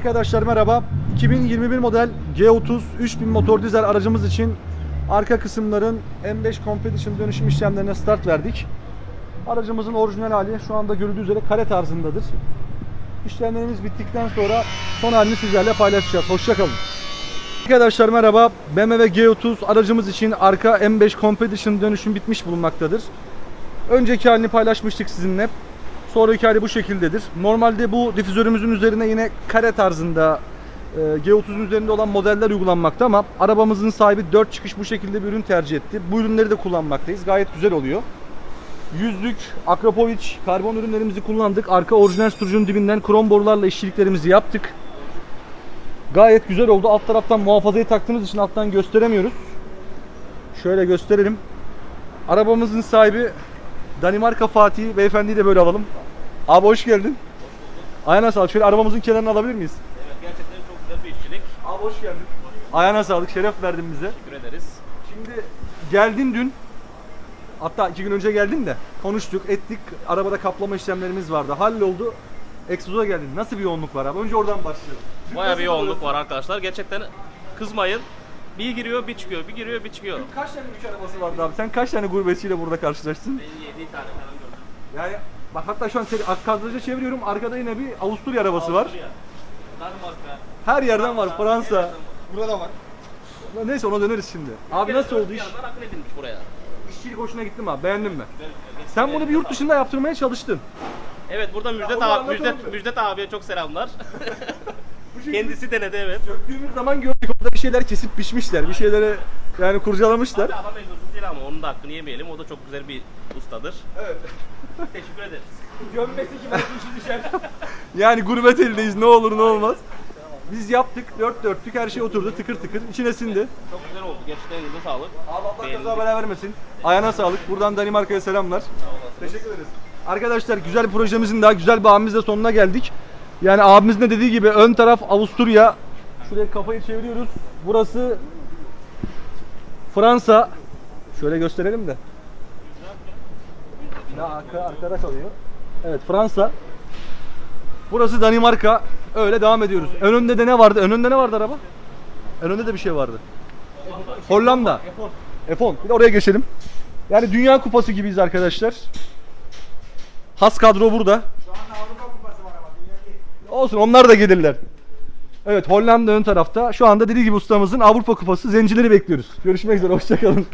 Arkadaşlar merhaba. 2021 model G30 3000 motor dizel aracımız için arka kısımların M5 Competition dönüşüm işlemlerine start verdik. Aracımızın orijinal hali şu anda görüldüğü üzere kare tarzındadır. İşlemlerimiz bittikten sonra son halini sizlerle paylaşacağız. Hoşçakalın. Arkadaşlar merhaba. BMW G30 aracımız için arka M5 Competition dönüşüm bitmiş bulunmaktadır. Önceki halini paylaşmıştık sizinle. Sonraki hali bu şekildedir. Normalde bu difüzörümüzün üzerine yine kare tarzında e, G30'un üzerinde olan modeller uygulanmakta ama arabamızın sahibi 4 çıkış bu şekilde bir ürün tercih etti. Bu ürünleri de kullanmaktayız. Gayet güzel oluyor. Yüzlük, Akrapovic, karbon ürünlerimizi kullandık. Arka orijinal susturucunun dibinden krom borularla işçiliklerimizi yaptık. Gayet güzel oldu. Alt taraftan muhafazayı taktığımız için alttan gösteremiyoruz. Şöyle gösterelim. Arabamızın sahibi Danimarka Fatih beyefendiyi de böyle alalım. Abi hoş geldin. Ayağına sağlık. Şöyle arabamızın kenarını alabilir miyiz? Evet gerçekten çok güzel bir işçilik. Abi hoş geldin. Ayağına sağlık. Şeref verdin bize. Teşekkür ederiz. Şimdi geldin dün. Hatta iki gün önce geldin de konuştuk, ettik. Arabada kaplama işlemlerimiz vardı. Halloldu. Egzoza geldin. Nasıl bir yoğunluk var abi? Önce oradan başlayalım. Nasıl bir yoğunluk var arkadaşlar. Gerçekten kızmayın. Bir giriyor, bir çıkıyor, bir giriyor, bir çıkıyor. Kaç tane üç arabası vardı abi? Sen kaç tane gurbetçiyle burada karşılaştın? Ben 7 tane falan gördüm. Yani bak hatta şu an seni kadraja çeviriyorum. Arkada yine bir Avusturya arabası var. Avusturya, Danimarka. Her yerden var. Fransa. Burada var. Neyse ona döneriz şimdi. Abi nasıl oldu iş? Yandan akıl edilmiş buraya. İşçilik hoşuna gitti mi abi? Beğendin mi? Sen bunu bir yurt dışında yaptırmaya çalıştın. Evet burada Müjdet, onu abi, anlatalım? Müjdet abiye çok selamlar. Kendisi denedi evet. Söktüğümüz zaman gördük orada bir şeyler kesip biçmişler. Bir şeyleri yani kurcalamışlar. Abi adam egzorsuz değil ama onun da hakkını yemeyelim. O da çok güzel bir ustadır. Evet. Teşekkür ederiz. Gömmesi gibi işi düşer. Yani gurbet eldeyiz ne olur ne olmaz. Biz yaptık dört dörtlük her şey oturdu tıkır tıkır içine sindi. Çok güzel oldu. Gerçekten elinize sağlık. Abi Allah Beğendim. kaza bela vermesin. Ayağına sağlık. Buradan Danimarka'ya selamlar. Teşekkür ederiz. Arkadaşlar güzel bir projemizin daha güzel abimizle sonuna geldik. Yani abimizin de dediği gibi ön taraf Avusturya. Şuraya kafayı çeviriyoruz. Burası Fransa. Şöyle gösterelim de. Ya arka, arkada kalıyor. Evet Fransa. Burası Danimarka. Öyle devam ediyoruz. Ön önde de ne vardı? Ön önde ne vardı araba? Ön önde de bir şey vardı. Hollanda. F10. Bir de oraya geçelim. Yani Dünya Kupası gibiyiz arkadaşlar. Has kadro burada. Şu anda Avrupa Kupası var ama dünya değil. Olsun onlar da gelirler. Evet Hollanda ön tarafta. Şu anda dediği gibi ustamızın Avrupa Kupası zencileri bekliyoruz. Görüşmek üzere hoşçakalın.